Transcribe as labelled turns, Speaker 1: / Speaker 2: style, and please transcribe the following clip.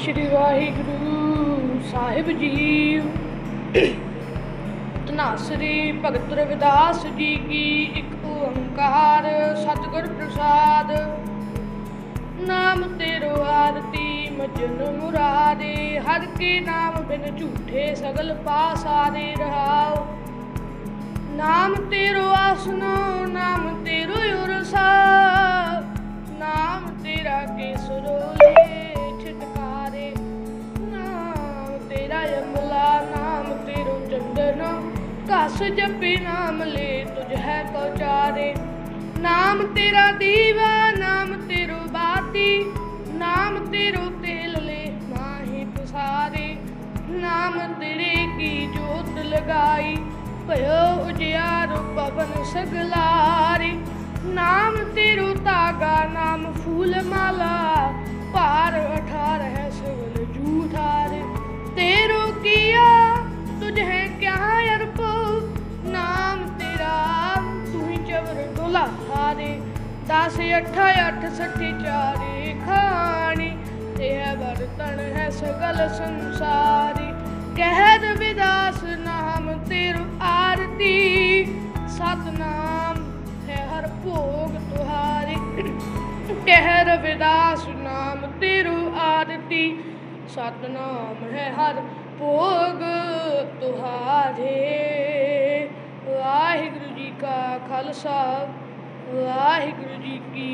Speaker 1: ਸ਼੍ਰੀ ਵਾਹਿਗੁਰੂ ਸਾਹਿਬ ਜੀ। ਤਨਾਸਰੀ ਭਗਤ ਰਵਿਦਾਸ ਜੀ ਕੀ ਇੱਕ ਓੰਕਾਰ, ਸਤਿਗੁਰ ਪ੍ਰਸਾਦ। ਨਾਮ ਤੇਰੋ ਆਰਤੀ, ਮਜਨ ਮੁਰਾਦੇ, ਹਰ ਕੇ ਨਾਮ ਬਿਨ ਝੂਠੇ ਸਗਲ ਪਾਸਾਰੇ ਰਹਾਓ। ਨਾਮ ਤੇਰੋ ਆਸਨੋ, ਨਾਮ ਘਸ ਜਪੇ ਨਾਮ ਲੈ, ਤੁਝ ਹੈ ਕਉਚਾਰੇ ਨਾਮ ਤੇਰਾ ਦੀਵਾ, ਨਾਮ ਤੇਰੋ ਬਾਤੀ, ਨਾਮ ਤੇਰੋ ਤੇਲ ਲੈ ਮਾਹੀ ਪਸਾਰੇ। ਨਾਮ ਤੇਰੇ ਕੀ ਜੋਤ ਲਗਾਈ, ਭਇਓ ਉਜਿਆਰ ਪਵਨ ਸਗਲਾਰੇ। ਨਾਮ ਤੇਰੋ ਤਾਗਾ ਨਾਮ ਡੋਲਾ ਦਸ ਅੱਠ ਅੱਠ ਸੱਠੀ ਚਾਰੇ ਖਾਣੀ, ਤੇ ਹੈ ਬਰਤਨ ਹੈ ਸਗਲ ਸੰਸਾਰੀ। ਕਹਿ ਵਿਦਾਸ ਨਾਮ ਤੇਰੂ ਆਰਤੀ, ਸਤਨਾਮ ਹੈ ਹਰ ਭੋਗ ਤੁਹਾਰੀ। ਕਹਿ ਰਵਿਦਾਸ ਨਾਮ ਤੇਰੂ ਆਰਤੀ, ਸਤਨਾਮ ਹੈ ਹਰ ਭੋਗ ਤੁਹਾਰੇ। ਵਾਹਿਗੁਰੂ ਜੀ ਕਾ ਖਾਲਸਾ। ਵਾਹਿਗੁਰੂ ਜੀ ਕੀ